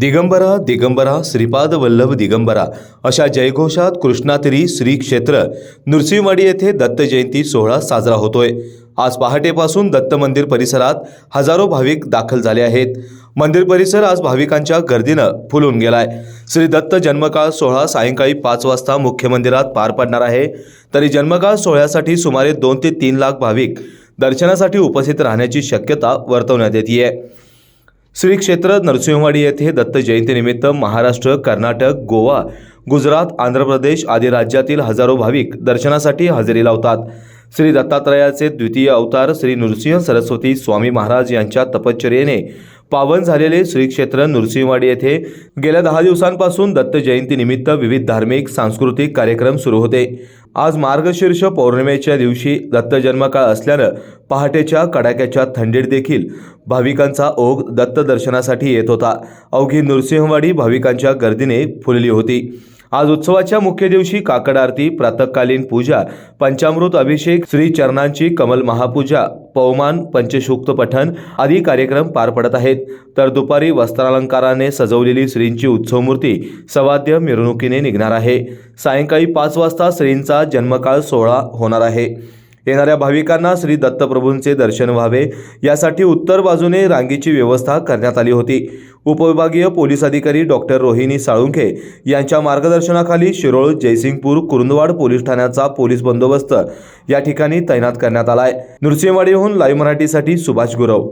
दिगंबरा दिगंबरा श्रीपाद वल्लभ दिगंबरा अशा जयघोषात कृष्णातिरी श्री क्षेत्र नृसिंहवाडी येथे दत्त जयंती सोहळा साजरा होतोय. आज पहाटेपासून दत्त मंदिर परिसरात हजारो भाविक दाखल झाले आहेत. मंदिर परिसर आज भाविकांच्या गर्दीनं फुलून गेलाय. श्री दत्त जन्मकाळ सोहळा सायंकाळी पाच वाजता मुख्य मंदिरात पार पडणार आहे. तरी जन्मकाळ सोहळ्यासाठी सुमारे दोन ते तीन लाख भाविक दर्शनासाठी उपस्थित राहण्याची शक्यता वर्तवण्यात येते श्री क्षेत्र नरसिंहवाडी येथे दत्त जयंतीनिमित्त महाराष्ट्र कर्नाटक गोवा गुजरात आंध्र प्रदेश आदी राज्यातील हजारो भाविक दर्शनासाठी हजेरी लावतात. श्री दत्तात्रयाचे द्वितीय अवतार श्री नृसिंह सरस्वती स्वामी महाराज यांच्या तपश्चर्येने पावन झालेले श्री क्षेत्र नृसिंहवाडी येथे गेल्या दहा दिवसांपासून दत्त जयंतीनिमित्त विविध धार्मिक सांस्कृतिक कार्यक्रम सुरू होते. आज मार्गशीर्ष पौर्णिमेच्या दिवशी दत्त जन्मकाळ असल्यानं पहाटेच्या कडाक्याच्या थंडीत देखील भाविकांचा ओघ दत्त दर्शनासाठी येत होता. अवघी नृसिंहवाडी भाविकांच्या गर्दीने फुलली होती. आज उत्सवाच्या मुख्य दिवशी काकड आरती प्रातकालीन पूजा पंचामृत अभिषेक श्री चरणांची कमल महापूजा पवमान पंचशुक्त पठण आदी कार्यक्रम पार पडत आहेत. तर दुपारी वस्त्रालंकाराने सजवलेली श्रींची उत्सवमूर्ती सवाद्य मिरवणुकीने निघणार आहे. सायंकाळी पाच वाजता श्रींचा जन्मकाळ सोहळा होणार आहे. येणाऱ्या भाविकांना श्री दत्तप्रभूंचे दर्शन व्हावे यासाठी उत्तर बाजूने रांगेची व्यवस्था करण्यात आली होती. उपविभागीय पोलीस अधिकारी डॉक्टर रोहिणी साळुंखे यांच्या मार्गदर्शनाखाली शिरोळ जयसिंगपूर कुरुंदवाड पोलीस ठाण्याचा पोलीस बंदोबस्त या ठिकाणी तैनात करण्यात आलाय. नृसिंहवाडीहून लाईव्ह मराठीसाठी सुभाष गुरव.